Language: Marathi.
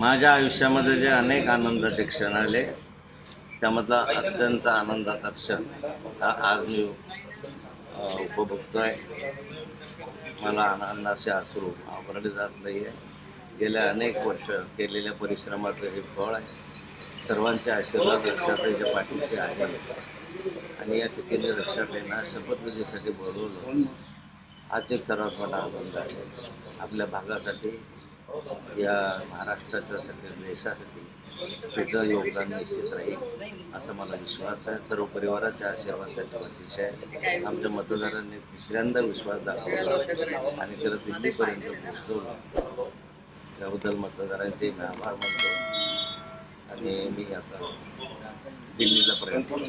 माझ्या आयुष्यामध्ये जे अनेक आनंदाचे क्षण आले त्यामधला अत्यंत आनंदाचा क्षण हा आज मी अ, उपभोगतोय. मला आनंदाचे आसरू आवरले जात नाही आहे गेल्या अनेक वर्ष केलेल्या परिश्रमाचं हे फळ आहे. सर्वांच्या आशीर्वाद रक्षाताईच्या पाठीशी आहे. आणि या ठिकाणी रक्षाताईंना शपथविधीसाठी बोलवलं. आजचे एक सर्वात मोठा आनंद आहे. आपल्या भागासाठी या महाराष्ट्राच्या सगळ्या देशासाठी त्याचं योगदान निश्चित राहील असा मला विश्वास आहे. सर्व परिवाराच्या आशीर्वाद त्याच्या अतिशय आहे आमच्या मतदारांनी तिसऱ्यांदा विश्वास दाखवला आणि त्याला दिल्लीपर्यंत पोहोचवलं. त्याबद्दल मतदारांचे मी आभार मानतो आणि मी आता दिल्लीचा प्रयत्न